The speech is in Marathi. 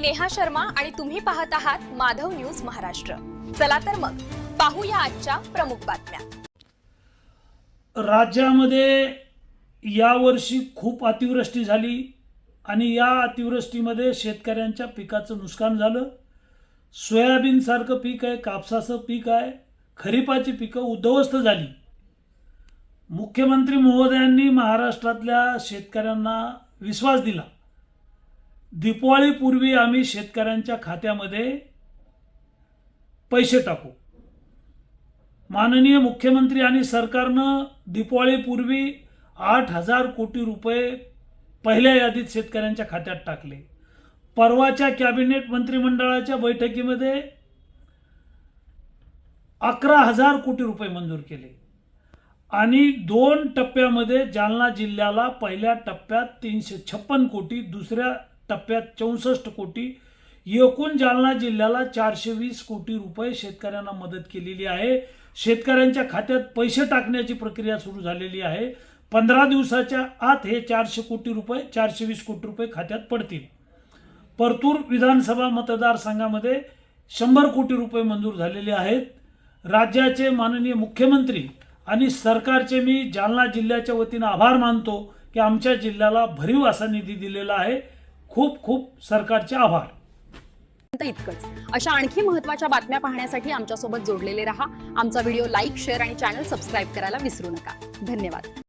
मी नेहा शर्मा आणि तुम्ही पाहत आहात माधव न्यूज महाराष्ट्र. चला तर मग पाहूया आजच्या प्रमुख बातम्या. राज्यामध्ये यावर्षी खूप अतिवृष्टी झाली आणि या अतिवृष्टीमध्ये शेतकऱ्यांच्या पिकाचं नुकसान झालं. सोयाबीनसारखं पीक आहे कापसाचं पीक आहे खरीपाची पिकं उद्ध्वस्त झाली. मुख्यमंत्री महोदयांनी महाराष्ट्रातल्या शेतकऱ्यांना विश्वास दिला. दिपावळीपूर्वी आम्ही शेतकऱ्यांच्या खात्यामध्ये पैसे टाकू. माननीय मुख्यमंत्री आणि सरकारनं दिपावळीपूर्वी आठ हजार कोटी रुपये पहिल्या यादीत शेतकऱ्यांच्या खात्यात टाकले. परवाच्या कॅबिनेट मंत्रिमंडळाच्या बैठकीमध्ये अकरा हजार कोटी रुपये मंजूर केले. आणि दोन टप्प्यामध्ये जालना जिल्ह्याला पहिल्या टप्प्यात तीनशे छप्पन कोटी दुसऱ्या टप्प्यात चौसष्ट कोटी. एकूण जालना जिल्ह्याला चारशे वीस कोटी रुपये शेतकऱ्यांना मदत केलेली आहे. शेतकऱ्यांच्या खात्यात पैसे टाकण्याची प्रक्रिया सुरू झालेली आहे. पंधरा दिवसाच्या आत हे चारशे कोटी रुपये चारशे वीस कोटी रुपये खात्यात पडतील. परतूर विधानसभा मतदारसंघामध्ये शंभर कोटी रुपये मंजूर झालेले आहेत. राज्याचे माननीय मुख्यमंत्री आणि सरकारचे मी जालना जिल्ह्याच्या वतीनं आभार मानतो की आमच्या जिल्ह्याला भरीव असा निधी दिलेला आहे. खूप खूप सरकारचे आभार. इतकंच. अशा आणखी महत्त्वाच्या बातम्या पाहण्यासाठी आमच्यासोबत जोडलेले रहा. आमचा व्हिडिओ लाईक शेअर आणि चॅनल सबस्क्राईब करायला विसरू नका. धन्यवाद.